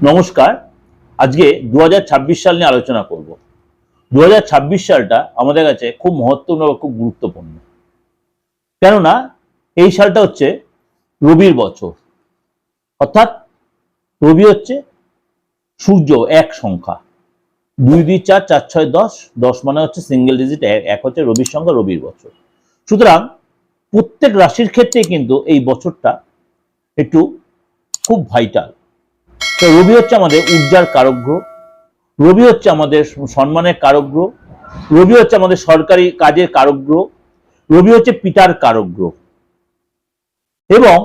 নমস্কার। আজকে দু হাজার ছাব্বিশ সাল নিয়ে আলোচনা করব। দু হাজার ছাব্বিশ সালটা আমাদের কাছে খুব মহত্বপূর্ণ বা খুব গুরুত্বপূর্ণ। কেননা এই সালটা হচ্ছে রবির বছর। অর্থাৎ রবি হচ্ছে সূর্য এক সংখ্যা। দুই দুই চার চার ছয় দশ দশ মানে হচ্ছে সিঙ্গেল ডিজিট এক হচ্ছে রবির সংখ্যা, রবির বছর। সুতরাং প্রত্যেক রাশির ক্ষেত্রে কিন্তু এই বছরটা একটু খুব ভাইটাল তো রবি হচ্ছে আমাদের ঊর্জার কারক গ্রহ রবি হচ্ছে আমাদের সম্মানের কারক গ্রহ রবি হচ্ছে আমাদের সরকারি কাজের কারক গ্রহ রবি হচ্ছে পিতার কারক গ্রহ এবং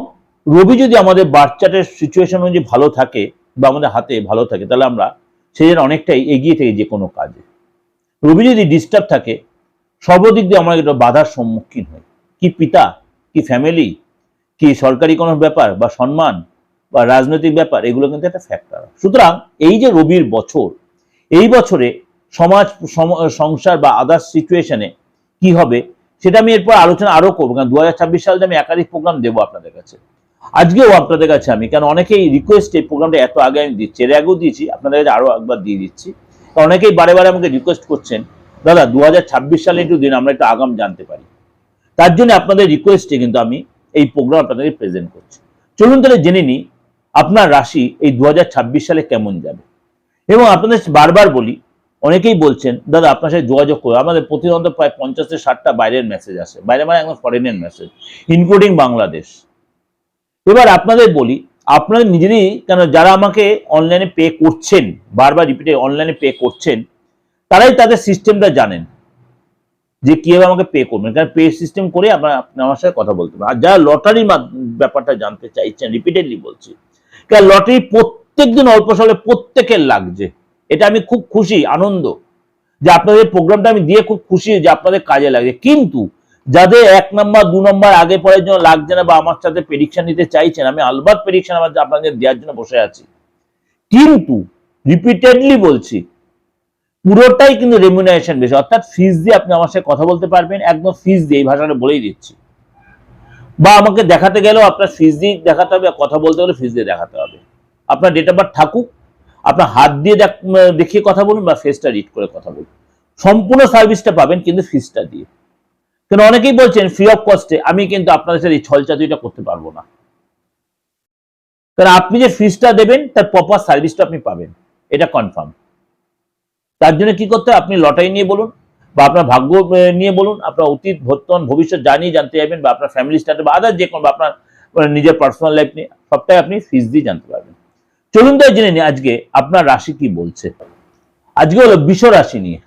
রবি যদি আমাদের বাচ্চাটের সিচুয়েশন অনুযায়ী ভালো থাকে বা আমাদের হাতে ভালো থাকে, তাহলে আমরা জন্য অনেকটাই এগিয়ে থেকে যে কোনো কাজে। রবি যদি ডিস্টার্ব থাকে, সর্বদিক দিয়ে আমরা একটা বাধার সম্মুখীন হই। কি পিতা, কি ফ্যামিলি কি সরকারি কোনো ব্যাপার বা সম্মান বা রাজনৈতিক ব্যাপার, এগুলো কিন্তু একটা ফ্যাক্টর সুতরাং এই যে রবির বছর, এই বছরে সমাজ সংসার বা আদার্স সিচুয়েশনে কি হবে, সেটা আমি এরপর আলোচনা আরও করব। কারণ দু সালে আমি একাধিক প্রোগ্রাম দেবো আপনাদের কাছে। আজকেও আপনাদের কাছে আমি কারণ অনেকেই রিকোয়েস্ট এই প্রোগ্রামটা এত আগে আমি দিচ্ছি। এর আগেও দিয়েছি, আপনাদের কাছে আরও একবার দিয়ে দিচ্ছি। কারণ অনেকেই বারে বারে আমাকে রিকোয়েস্ট করছেন, দাদা দু হাজার ছাব্বিশ সালে একটু দিন, আমরা একটু আগাম জানতে পারি। তার জন্য আপনাদের রিকোয়েস্টে কিন্তু আমি এই প্রোগ্রাম আপনাদেরকে প্রেজেন্ট করছি। চলুন তাহলে জেনে নিই আপনার রাশি এই দু হাজার ছাব্বিশ সালে কেমন যাবে? এবং আপনাদের বারবার বলি, অনেকেই বলছেন, দাদা, আপনার সাথে যোগাযোগ করো। আমাদের প্রতিনিয়ত প্রায় পঞ্চাশ থেকে ষাটটা বাইরের মেসেজ আসে। বাইরে মানে একদম ফরেনের মেসেজ ইনক্লুডিং বাংলাদেশ। এবার আপনাদের বলি, আপনাদের নিজেরই কেন যারা আমাকে অনলাইনে পে করছেন, বারবার রিপিটে অনলাইনে পে করছেন, তারাই তাদের সিস্টেমটা জানেন যে কীভাবে আমাকে পে করবেন। কারণ পে সিস্টেম করে আপনার আপনি আমার সাথে কথা বলতে পারেন আর যারা লটারির ব্যাপারটা জানতে চাইছেন রিপিটেডলি বলছি লটারি প্রত্যেক দিন অল্প স্বল্প প্রত্যেকের লাগছে। এটা আমি খুব খুশি, আনন্দ। যে আপনাদের প্রোগ্রামটা আমি দিয়ে খুব খুশি যে আপনাদের কাজে লাগে কিন্তু যাদের এক নম্বর, দু নম্বর আগে পরের জন্য লাগছে না বা আমার সাথে প্রেডিকশন নিতে চাইছেন, আমি আলবাত প্রেডিকশন আমার আপনাদের দেওয়ার জন্য বসে আছি। কিন্তু রিপিটেডলি বলছি, পুরোটাই কিন্তু রেমুনারেশন বেশি অর্থাৎ ফিস দিয়ে আপনি আমার সাথে কথা বলতে পারবেন, একদম ফিস দিয়ে এই ভাষাটা বলেই দিচ্ছি। বা আমাকে দেখাতে গেলেও আপনার ফিস দিয়ে দেখাতে হবে, কথা বলতে গেলে ফিস দিয়ে দেখাতে হবে। আপনার ডেট অফ বার্থ থাকুক, আপনার হাত দিয়ে দেখ- দেখিয়ে কথা বলুন বা ফেসটা রিড করে কথা বলুন। সম্পূর্ণ সার্ভিসটা পাবেন কিন্তু ফিজটা দিয়ে। কেন অনেকেই বলছেন ফ্রি অফ কস্টে আমি কিন্তু আপনাদের সাথে এই ছলচাতুরিটা করতে পারব না। কারণ আপনি যে ফিজটা দেবেন, তার প্রপার সার্ভিসটা আপনি পাবেন। এটা কনফার্ম তার জন্য কি করতে হবে? আপনি লটারি নিয়ে বলুন। বা আপনার ভাগ্য নিয়ে বলুন, আপনার অতীত, বর্তমান, ভবিষ্যৎ যা নিয়ে জানতে যাবেন বা আপনার ফ্যামিলি স্ট্যাটাস বা আদার যে কোনো, বা আপনার নিজের পার্সোনাল লাইফ নিয়ে, সবটাই আপনি ফিস দিয়ে জানতে পারবেন। চলুন তাই জেনে নিই, আজকে আপনার রাশি কি বলছে? আজকে হলো বিষ রাশি নিয়ে।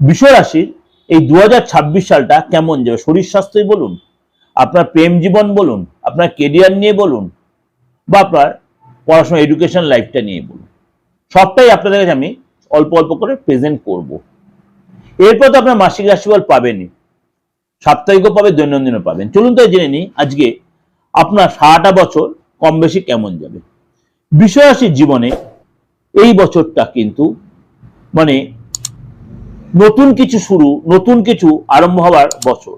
বিষ রাশির এই দু হাজার ছাব্বিশ সালটা কেমন যাবে? শরীর স্বাস্থ্যই বলুন, আপনার প্রেম জীবন বলুন, আপনার কেরিয়ার নিয়ে বলুন, বা আপনার পড়াশোনা এডুকেশন লাইফটা নিয়ে বলুন। সবটাই আপনাদের কাছে আমি অল্প অল্প করে প্রেজেন্ট করব। এরপর তো আপনার মাসিক রাশিফল পাবেনই। সাপ্তাহিকও পাবে, দৈনন্দিনও পাবেন। চলুন তাই জেনে নিই, আজকে আপনার সারাটা বছর কম বেশি কেমন যাবে? বিষয়াসীর জীবনে এই বছরটা কিন্তু মানে নতুন কিছু শুরু, নতুন কিছু আরম্ভ হওয়ার বছর।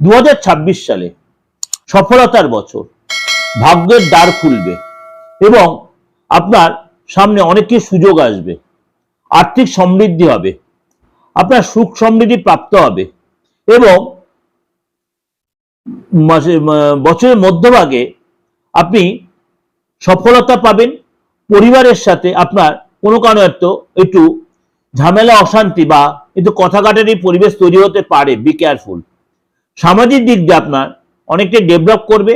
দু হাজার ছাব্বিশ সালে সফলতার বছর, ভাগ্যের দ্বার খুলবে এবং আপনার সামনে অনেক কিছু সুযোগ আসবে, আর্থিক সমৃদ্ধি হবে আপনার সুখ সমৃদ্ধি প্রাপ্ত হবে। এবং বছরের মধ্যভাগে আপনি সফলতা পাবেন, পরিবারের সাথে আপনার কোনো কারণে হয়তো একটু ঝামেলা, অশান্তি বা একটু কথা পরিবেশ তৈরি হতে পারে বি কেয়ারফুল সামাজিক দিক দিয়ে আপনার অনেকটাই ডেভেলপ করবে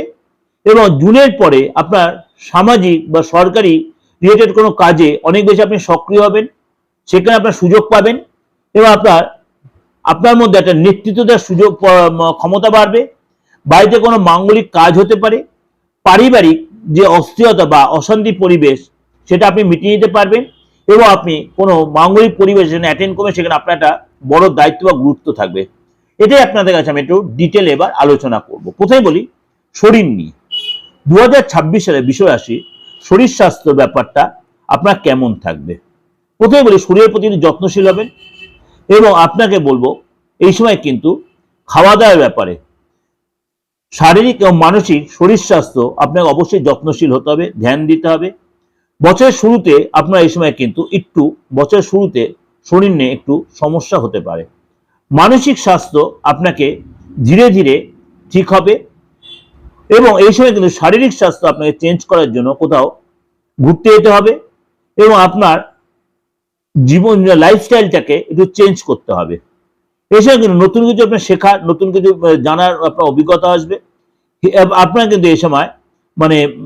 এবং জুনের পরে আপনার সামাজিক বা সরকারি রিলেটেড কোনো কাজে অনেক বেশি আপনি সক্রিয় হবেন, সেখানে আপনার সুযোগ পাবেন। এবং আপনার আপনার মধ্যে একটা নেতৃত্ব দেওয়ার সুযোগ ক্ষমতা বাড়বে, বাড়িতে কোনো মাঙ্গলিক কাজ হতে পারে, পারিবারিক যে অস্থিরতা বা অশান্তি পরিবেশ, সেটা আপনি মিটিয়ে নিতে পারবেন এবং আপনি কোনো মাঙ্গলিক পরিবেশ যেখানে অ্যাটেন্ড করবেন, সেখানে আপনার একটা বড় দায়িত্ব বা গুরুত্ব থাকবে। এটাই আপনাদের কাছে আমি একটু ডিটেল এবার আলোচনা করব। প্রথমে বলি, শরীর নিয়ে। দু হাজার ছাব্বিশ সালে বিষয় আসি শরীর স্বাস্থ্য ব্যাপারটা আপনার কেমন থাকবে? প্রথমে বলি, শরীরের প্রতি যত্নশীল হবেন এবং আপনাকে বলব, এই সময় কিন্তু খাওয়া দাওয়ার ব্যাপারে শারীরিক এবং মানসিক শরীর স্বাস্থ্য আপনাকে অবশ্যই যত্নশীল হতে হবে, ধ্যান দিতে হবে। বছরের শুরুতে আপনার এই সময় কিন্তু একটু, বছরের শুরুতে শরীর নিয়ে একটু সমস্যা হতে পারে। মানসিক স্বাস্থ্য আপনাকে ধীরে ধীরে ঠিক হবে এবং এই সময় কিন্তু শারীরিক স্বাস্থ্য আপনাকে চেঞ্জ করার জন্য কোথাও ঘুরতে যেতে হবে এবং আপনার জীবন লাইফস্টাইলটাকে একটু চেঞ্জ করতে হবে। এছাড়া কিন্তু নতুন কিছু আপনার শেখার নতুন কিছু জানার আপনার অভিজ্ঞতা আসবে। এ- আপনার কিন্তু এই সময় মানে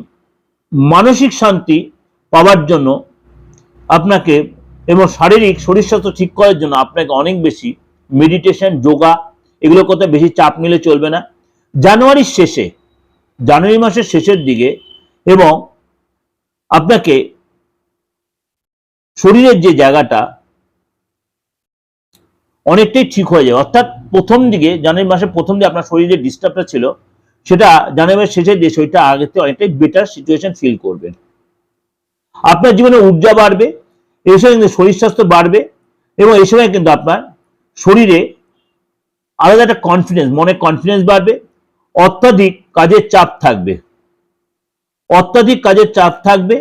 মানসিক শান্তি পাওয়ার জন্য আপনাকে এবং শারীরিক শরীর স্বাস্থ্য ঠিক করার জন্য আপনাকে অনেক বেশি মেডিটেশন যোগা এগুলো করতে বেশি চাপ নিলে চলবে না। জানুয়ারির শেষে, জানুয়ারি মাসের শেষের দিকে এবং আপনাকে শরীরের যে জায়গাটা, অনেকটাই ঠিক হয়ে যায়। অর্থাৎ প্রথম দিকে, জানুয়ারি মাসের প্রথম দিকে আপনার শরীরে ডিস্টার্বটা ছিল, সেটা জানুয়ারি মাসের শেষের দিকে শরীরটা থেকে অনেকটাই বেটার সিচুয়েশন ফিল করবেন আপনার জীবনে ঊর্জা বাড়বে এই সময় কিন্তু শরীর স্বাস্থ্য বাড়বে এবং এই সময় কিন্তু আপনার শরীরে আলাদা একটা কনফিডেন্স মনে কনফিডেন্স বাড়বে। অত্যাধিক কাজের চাপ থাকবে। অত্যাধিক কাজের চাপ থাকবে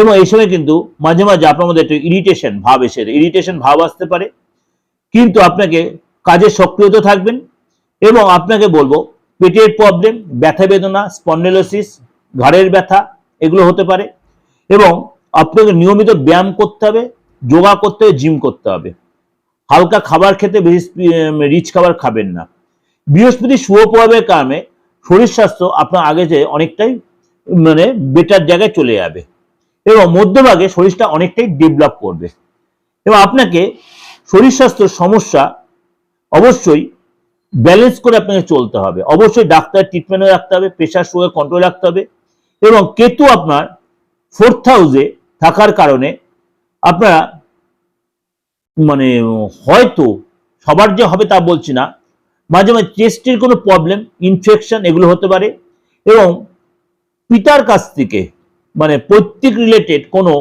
এবং এই সময় কিন্তু মাঝে মাঝে আপনার মধ্যে একটু ইরিটেশন ভাব এসে ইরিটেশন ভাব আসতে পারে। কিন্তু আপনাকে কাজে সক্রিয়তা থাকবেন এবং আপনাকে বলব, পেটের প্রবলেম ব্যথা বেদনা স্পন্ডেলোসিস ঘাড়ের ব্যথা, এগুলো হতে পারে এবং আপনাকে নিয়মিত ব্যায়াম করতে হবে, যোগা করতে হবে জিম করতে হবে। হালকা খাবার খেতে রিচ খাবার খাবেন না। বৃহস্পতি শুভ প্রভাবের কারণে শরীর স্বাস্থ্য আপনার আগে যে অনেকটাই মানে বেটার জায়গায় চলে যাবে। এবং মধ্যভাগে শরীরটা অনেকটাই ডেভেলপ করবে। এবং আপনাকে শরীর স্বাস্থ্যের সমস্যা অবশ্যই ব্যালেন্স করে আপনাকে চলতে হবে। অবশ্যই ডাক্তার ট্রিটমেন্টও রাখতে হবে প্রেশার সুগার কন্ট্রোল রাখতে হবে এবং কেতু আপনার ফোর্থ হাউসে থাকার কারণে আপনারা মানে হয়তো সবার যে হবে তা বলছি না, মাঝে মাঝে চেস্টের কোনো প্রবলেম ইনফেকশন এগুলো হতে পারে এবং পিতার কাছ থেকে মানে পৈতৃক রিলেটেড কোনো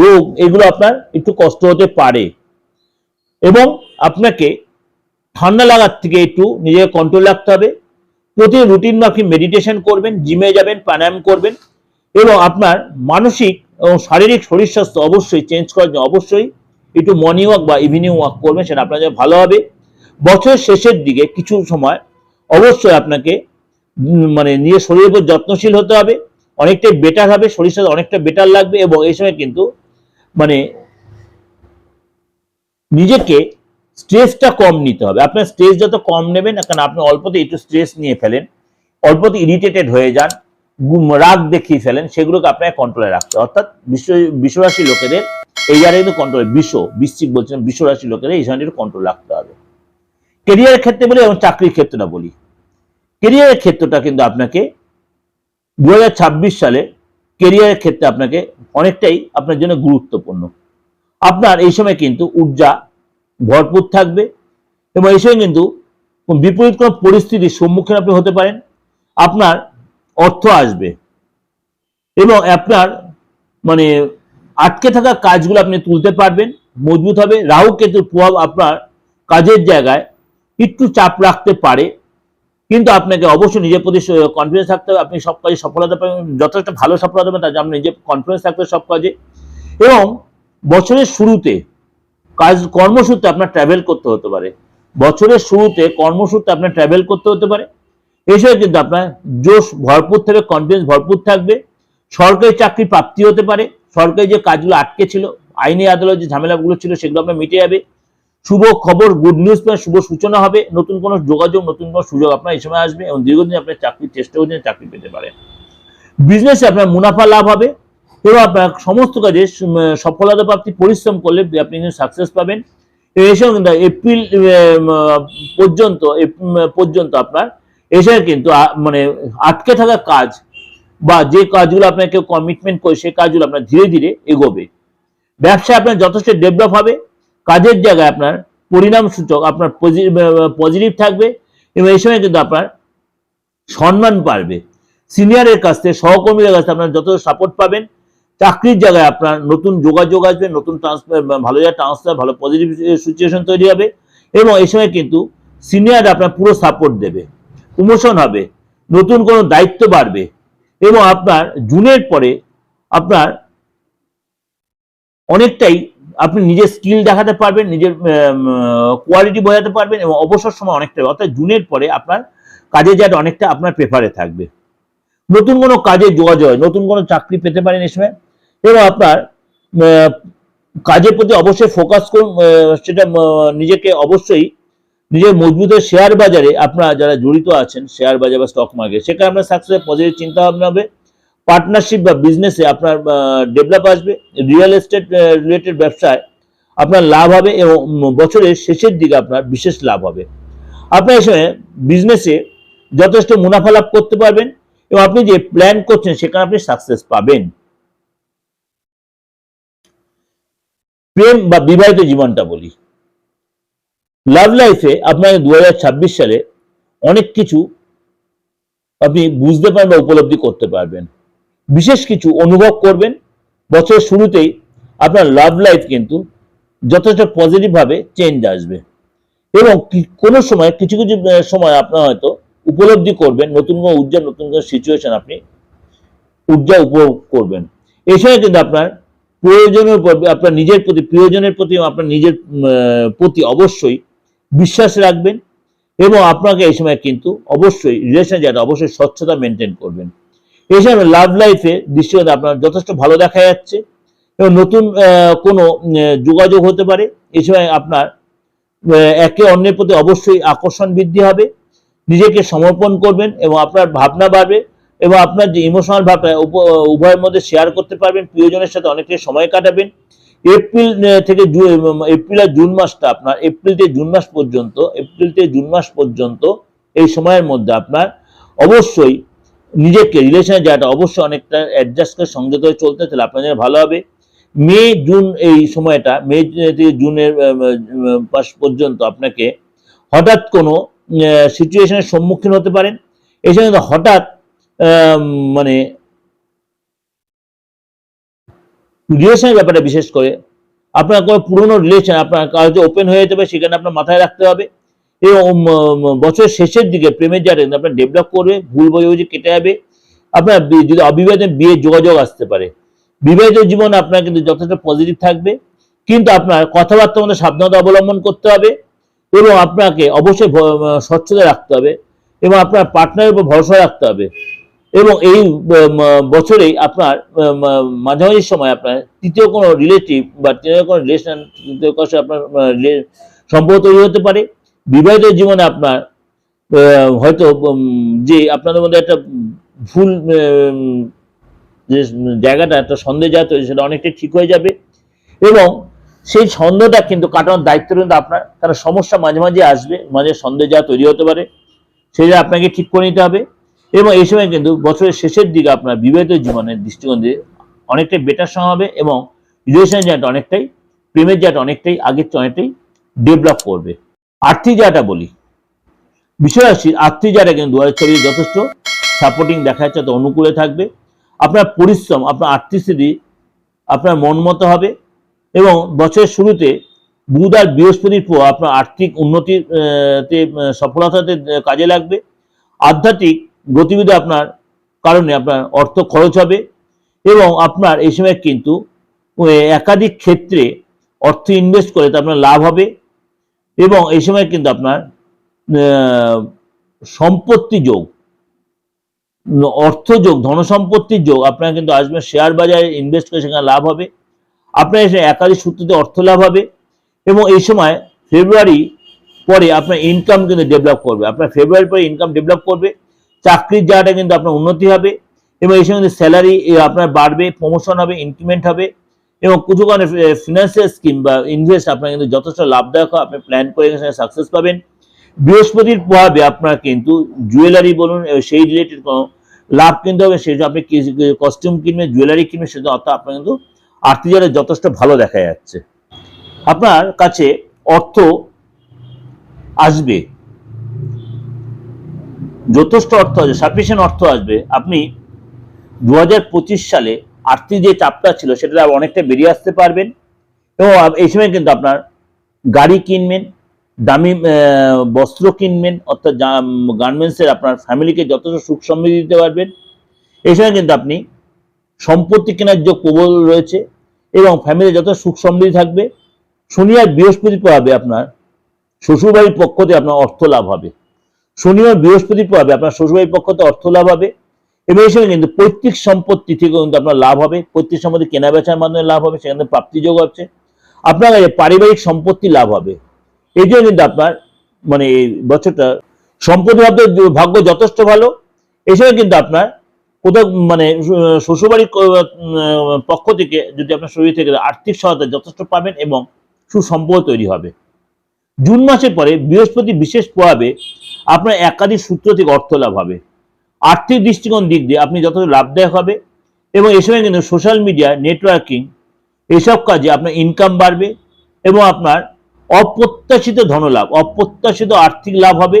রোগ, এগুলো আপনার একটু কষ্ট হতে পারে। এবং আপনাকে ঠান্ডা লাগার থেকে একটু নিজেকে কন্ট্রোল রাখতে হবে। প্রতিদিন রুটিন মাফিক মেডিটেশন করবেন জিমে যাবেন, প্রাণায়াম করবেন এবং আপনার মানসিক এবং শারীরিক শরীর স্বাস্থ্য অবশ্যই চেঞ্জ করার জন্য অবশ্যই একটু মর্নিং ওয়াক বা ইভিনিং ওয়াক করবেন, সেটা আপনার জন্য ভালো হবে। বছরের শেষের দিকে কিছু সময় অবশ্যই আপনাকে মানে নিজের শরীরের উপর যত্নশীল হতে হবে। অনেকটাই বেটার হবে শরীর স্বাস্থ্য অনেকটা বেটার লাগবে এবং এই সময় কিন্তু মানে নিজেকে স্ট্রেসটা কম নিতে হবে। আপনার স্ট্রেস যত কম নেবেন, কারণ আপনি অল্পতে একটু স্ট্রেস নিয়ে ফেলেন অল্পতে ইরিটেটেড হয়ে যান রাগ দেখিয়ে ফেলেন, সেগুলোকে আপনাকে কন্ট্রোলে রাখতে অর্থাৎ বিশ্ব, বিশ্বরাশি লোকেদের, এই জায়গায় কিন্তু কন্ট্রোল বিশ্ব, বৃশ্চিক বলছেন, বিশ্বরাশি লোকেদের এই সময় কন্ট্রোল রাখতে হবে। কেরিয়ারের ক্ষেত্রে বলি এবং চাকরির ক্ষেত্রটা বলি। কেরিয়ারের ক্ষেত্রটা কিন্তু আপনাকে দু সালে কেরিয়ারের ক্ষেত্রে আপনাকে অনেকটাই আপনার জন্য গুরুত্বপূর্ণ। আপনার এই সময় কিন্তু ঊর্জা ভরপুর থাকবে এবং এই সময় কিন্তু বিপরীত কোনো পরিস্থিতির সম্মুখীন আপনি হতে পারেন। আপনার অর্থ আসবে এবং আপনার মানে আটকে থাকা কাজগুলো আপনি তুলতে পারবেন, মজবুত হবে। রাহু কেতুর প্রভাব আপনার কাজের জায়গায় একটু চাপ রাখতে পারে। কিন্তু আপনাকে অবশ্যই নিজের প্রতি কনফিডেন্স থাকতে হবে, আপনি সব কাজে সফলতা পাবেন, যথেষ্ট ভালো সফলতা পাবেন, তার আপনার নিজের কনফিডেন্স থাকতে সব কাজে। এবং বছরের শুরুতে কাজ, কর্মসূত্রে আপনার ট্রাভেল করতে হতে পারে। বছরের শুরুতে কর্মসূত্রে আপনার ট্রাভেল করতে হতে পারে। এসবে কিন্তু আপনার জোশ ভরপুর থাকবে কনফিডেন্স ভরপুর থাকবে। সরকারি চাকরি প্রাপ্তি হতে পারে। সরকারি যে কাজগুলো আটকে ছিল, আইনি আদালত যে ঝামেলাগুলো ছিল, সেগুলো আপনার মিটে যাবে। শুভ খবর গুড নিউজ পাবেন শুভ সূচনা হবে, নতুন কোনো যোগাযোগ, নতুন কোনো সুযোগ আপনার এই সময় আসবে এবং দীর্ঘদিন আপনার চাকরির চেষ্টা করছেন, চাকরি পেতে পারেন বিজনেসে আপনার মুনাফা লাভ হবে এবং আপনার সমস্ত কাজে সফলতা প্রাপ্তি, পরিশ্রম করলে আপনি কিন্তু সাকসেস পাবেন। এই সময় কিন্তু এপ্রিল পর্যন্ত পর্যন্ত আপনার এসে কিন্তু মানে আটকে থাকা কাজ বা যে কাজগুলো আপনাকে কমিটমেন্ট করে সেই কাজগুলো আপনার ধীরে ধীরে এগোবে। ব্যবসা আপনার যথেষ্ট ডেভেলপ হবে। কাজের জায়গায় আপনার পরিণাম সূচক, আপনার পজিটিভ থাকবে এবং এই সময় কিন্তু আপনার সম্মান পারবে সিনিয়রের কাছ থেকে, সহকর্মীদের কাছ থেকে আপনার যত সাপোর্ট পাবেন, চাকরির জায়গায় আপনার নতুন যোগাযোগ আসবে, নতুন ট্রান্সফার ভালো জায়গায় ট্রান্সফার ভালো পজিটিভ সিচুয়েশন তৈরি হবে এবং এই সময় কিন্তু সিনিয়র আপনার পুরো সাপোর্ট দেবে। প্রমোশন হবে, নতুন কোনো দায়িত্ব বাড়বে এবং আপনার জুনের পরে আপনার অনেকটাই আপনি নিজের স্কিল দেখাতে পারবেন, নিজের কোয়ালিটি বোঝাতে পারবেন এবং অবসর সময় অনেকটা অর্থাৎ জুনের পরে আপনার কাজে যাতে অনেকটা আপনার প্রেফারে থাকবে। নতুন কোনো কাজে যোগাযোগ হয়, নতুন কোনো চাকরি পেতে পারেন এই সময়। এবং আপনার কাজের প্রতি অবশ্যই ফোকাস করুন সেটা নিজেকে অবশ্যই নিজের মজবুত শেয়ার বাজারে আপনারা যারা জড়িত আছেন শেয়ার বাজার বা স্টক মার্কেট সেখানে আপনার সাকসেস পজিটিভ চিন্তা ভাবনা হবে। পার্টনারশিপ বা বিজনেসে আপনার ডেভেলপ আসবে রিয়েল এস্টেট রিলেটেড ব্যবসায় আপনার লাভ হবে এবং বছরের শেষের দিকে আপনার বিশেষ লাভ হবে। আপনার এই সময় বিজনেসে যথেষ্ট মুনাফা লাভ করতে পারবেন এবং আপনি যে প্ল্যান করছেন সেখানে আপনি সাকসেস পাবেন। প্রেম বা বিবাহিত জীবনটা বলি। লাভ লাইফে আপনার দু সালে অনেক কিছু আপনি বুঝতে পারবেন বা উপলব্ধি করতে পারবেন। বিশেষ কিছু অনুভব করবেন। বছরের শুরুতেই আপনার লাভ লাইফ কিন্তু যথেষ্ট পজিটিভ ভাবে চেঞ্জ আসবে। এবং কোনো সময়, কিছু কিছু সময় আপনার হয়তো উপলব্ধি করবেন, নতুন কোনো উজ্জ্বল নতুন কোনো সিচুয়েশন আপনি উজ্জ্বল উপভোগ করবেন। এই সময় কিন্তু আপনার প্রয়োজনের উপর, আপনার নিজের প্রতি, প্রিয়জনের প্রতি আপনার নিজের প্রতি অবশ্যই বিশ্বাস রাখবেন এবং আপনাকে এই সময় কিন্তু অবশ্যই রিলেশন যেটা অবশ্যই স্বচ্ছতা মেনটেন করবেন। এই লাভ লাইফে দৃষ্টিগত আপনার যথেষ্ট ভালো দেখা যাচ্ছে এবং নতুন কোনো যোগাযোগ হতে পারে। সময় আপনার একে অন্যের প্রতি অবশ্যই আকর্ষণ বৃদ্ধি হবে। নিজেকে সমর্পণ করবেন এবং আপনার ভাবনা বাড়বে এবং আপনার যে ইমোশনাল উপ- উভয়ের মধ্যে শেয়ার করতে পারবেন। প্রিয়জনের সাথে অনেকটাই সময় কাটাবেন। এপ্রিল থেকে জু- এপ্রিল আর জুন মাসটা আপনার এপ্রিল থেকে জুন মাস পর্যন্ত এপ্রিল থেকে জুন মাস পর্যন্ত এই সময়ের মধ্যে আপনার অবশ্যই নিজেকে রিলেশনের যাওয়াটা অবশ্যই অনেকটা অ্যাডজাস্ট করে সংযত হয়ে চলতে তাহলে জন্য ভালো হবে। মে, জুন এই সময়টা, মে, থেকে জুনের মাস পর্যন্ত আপনাকে হঠাৎ কোনো সিচুয়েশনের সম্মুখীন হতে পারেন। এই সময় হঠাৎ মানে রিলেশনের ব্যাপারে বিশেষ করে, আপনার কোনো পুরনো রিলেশন আপনার কাছে ওপেন হয়ে যেতে পারে সেখানে আপনার মাথায় রাখতে হবে। উম, বছরের শেষের দিকে প্রেমের জায়গাটা আপনার ডেভেলপ করবে ভুল বোঝাবুঝি কেটে যাবে। আপনার যদি অবিবাহিত বিয়ের যোগাযোগ আসতে পারে বিবাহিত জীবন আপনার কিন্তু যথেষ্ট পজিটিভ থাকবে। কিন্তু আপনার কথাবার্তার মধ্যে সাবধানতা অবলম্বন করতে হবে এবং আপনাকে অবশ্যই স্বচ্ছতা রাখতে হবে এবং আপনার পার্টনারের উপর ভরসা রাখতে হবে এবং এই বছরেই আপনার মাঝামাঝি সময় আপনার তৃতীয় কোনো রিলেটিভ বা তৃতীয় কোনো রিলেশন তৃতীয় আপনার সম্পর্ক তৈরি হতে পারে। বিবাহিত জীবনে আপনার হয়তো যে আপনাদের মধ্যে একটা ভুল যে জায়গাটা, একটা সন্দেহ জাত হয়েছে সেটা অনেকটাই ঠিক হয়ে যাবে। এবং সেই সন্দেহটা কিন্তু কাটানোর দায়িত্ব কিন্তু আপনার কারণ সমস্যা মাঝে মাঝে আসবে, মাঝে সন্দেহ যা তৈরি হতে পারে, সেটা আপনাকে ঠিক করে নিতে হবে। এবং এই সময় কিন্তু বছরের শেষের দিকে আপনার বিবাহিত জীবনের দৃষ্টিকোণ দিয়ে অনেকটাই বেটার সময় হবে এবং রিলেশন জায়গাটা অনেকটাই, প্রেমের জায়গাটা অনেকটাই, আগের চেয়ে অনেকটাই ডেভেলপ করবে। আর্থিক জায়গাটা বলি। বিশ্বরাশির আর্থিক জায়গাটা কিন্তু দু হাজার যথেষ্ট। সাপোর্টিং দেখা যাচ্ছে তো অনুকূলে থাকবে। আপনার পরিশ্রম, আপনার আর্থিক স্থিতি, আপনার মন মতো হবে এবং বছরের শুরুতে বুধ আর বৃহস্পতির প্রভাব আপনার আর্থিক উন্নতির তে সফলতাতে কাজে লাগবে। আধ্যাত্মিক গতিবিধি আপনার কারণে আপনার অর্থ খরচ হবে এবং আপনার এই সময় কিন্তু একাধিক ক্ষেত্রে অর্থ ইনভেস্ট করে তা আপনার লাভ হবে। এবং এই সময় কিন্তু আপনার সম্পত্তি যোগ, অর্থ যোগ ধনসম্পত্তির যোগ, আপনার কিন্তু আসবে শেয়ার বাজারে ইনভেস্ট করে সেখানে লাভ হবে। আপনার এসে একাধিক সূত্রতে অর্থ লাভ হবে এবং এই সময় ফেব্রুয়ারি পরে আপনার ইনকাম কিন্তু ডেভেলপ করবে। আপনার ফেব্রুয়ারি পরে ইনকাম ডেভেলপ করবে, চাকরির জায়গাটা কিন্তু আপনার উন্নতি হবে এবং এই সময় কিন্তু স্যালারি আপনার বাড়বে প্রমোশন হবে ইনক্রিমেন্ট হবে। এবং কিছু কারণে ফিনান্সিয়াল স্কিম বা ইনভেস্ট আপনার কিন্তু যথেষ্ট লাভদায়ক আপনি প্ল্যান করে সাকসেস পাবেন। বৃহস্পতির প্রভাবে আপনার কিন্তু জুয়েলারি বলুন সেই রিলেটেড কোনো লাভ কিন্তু হবে। সেই আপনি কস্টিউম কিনবেন জুয়েলারি কিনবেন সেটা অর্থাৎ আপনার কিন্তু আর্থিক জায়গায় যথেষ্ট ভালো দেখা যাচ্ছে। আপনার কাছে অর্থ আসবে। যথেষ্ট অর্থ আসবে সাফিসিয়েন্ট অর্থ আসবে। আপনি দু হাজার পঁচিশ সালে আর্থিক যে চাপটা ছিল, সেটা অনেকটা বেরিয়ে আসতে পারবেন। এবং এই সময় কিন্তু আপনার গাড়ি কিনবেন, দামি বস্ত্র কিনবেন, অর্থাৎ গার্মেন্টসের আপনার ফ্যামিলিকে যথেষ্ট সুখ সমৃদ্ধি দিতে পারবেন। এই সময় কিন্তু আপনি সম্পত্তি কেনার যে প্রবল রয়েছে এবং ফ্যামিলি যত সুখ সমৃদ্ধি থাকবে। শনি আর বৃহস্পতি প্রভাবে আপনার শ্বশুরবাড়ির পক্ষ থেকে আপনার অর্থ লাভ হবে। শনি আর বৃহস্পতি প্রভাবে আপনার শ্বশুরবাড়ির পক্ষ থেকে অর্থ লাভ হবে। এবং সময় কিন্তু পৈতৃক সম্পত্তি থেকে কিন্তু আপনার লাভ হবে। পৈতৃক সম্পত্তি কেনা বেচার মাধ্যমে লাভ হবে, সেখানে প্রাপ্তিযোগ হচ্ছে। আপনার কাছে পারিবারিক সম্পত্তি লাভ হবে। এই জন্য কিন্তু আপনার মানে এই বছরটা সম্পত্তি ভাবতে ভাগ্য যথেষ্ট ভালো। সময় কিন্তু আপনার কোথাও মানে শ্বশুরবাড়ির পক্ষ থেকে যদি আপনার শরীর থেকে আর্থিক সহায়তা যথেষ্ট পাবেন এবং সুসম্পর্ক তৈরি হবে। জুন মাসের পরে বৃহস্পতি বিশেষ প্রভাবে আপনার একাধিক সূত্র থেকে অর্থ লাভ হবে। আর্থিক দৃষ্টিকোণ দিক দিয়ে আপনি যত লাভদায়ক হবে এবং এই সময় কিন্তু সোশ্যাল মিডিয়া নেটওয়ার্কিং এসব কাজে আপনার ইনকাম বাড়বে এবং আপনার অপ্রত্যাশিত ধনলাভ, অপ্রত্যাশিত আর্থিক লাভ হবে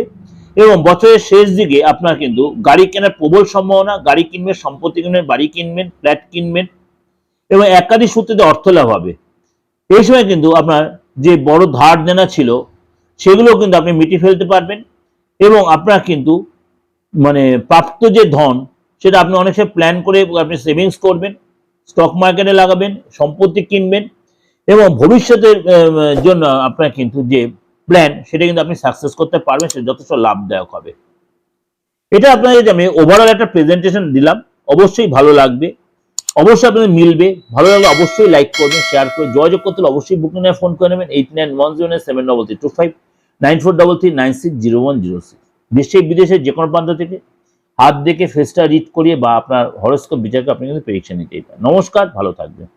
এবং বছরের শেষ দিকে আপনার কিন্তু গাড়ি কেনার প্রবল সম্ভাবনা, গাড়ি কিনবেন, সম্পত্তি কিনবেন, বাড়ি কিনবেন ফ্ল্যাট কিনবেন এবং একাধিক সূত্রে অর্থ লাভ হবে। এই সময় কিন্তু আপনার যে বড় ধার দেনা ছিল, সেগুলো কিন্তু আপনি মিটিয়ে ফেলতে পারবেন এবং আপনার কিন্তু মানে প্রাপ্ত যে ধন, সেটা আপনি অনেক সময় প্ল্যান করে আপনি সেভিংস করবেন স্টক মার্কেটে লাগাবেন, সম্পত্তি কিনবেন এবং ভবিষ্যতের জন্য আপনার কিন্তু যে প্ল্যান সেটা কিন্তু আপনি সাকসেস করতে পারবেন, সেটা যথেষ্ট লাভদায়ক হবে। এটা আপনাদের আমি ওভারঅল একটা প্রেজেন্টেশন দিলাম, অবশ্যই ভালো লাগবে। অবশ্যই আপনাদের মিলবে, ভালো লাগলে অবশ্যই লাইক করবেন শেয়ার করে যোগাযোগ করতে অবশ্যই বুকিং ফোন করে নেবেন eight nine one zero nine seven double three two five nine four double three nine six zero one zero six দেশে বিদেশে যে কোনো প্রান্ত থেকে হাত দেখে ফেসটা রিড করিয়ে বা আপনার হরস্কোপ বিচারকে আপনি কিন্তু প্রেডিকশন নিতেই পারেন। নমস্কার, ভালো থাকবেন।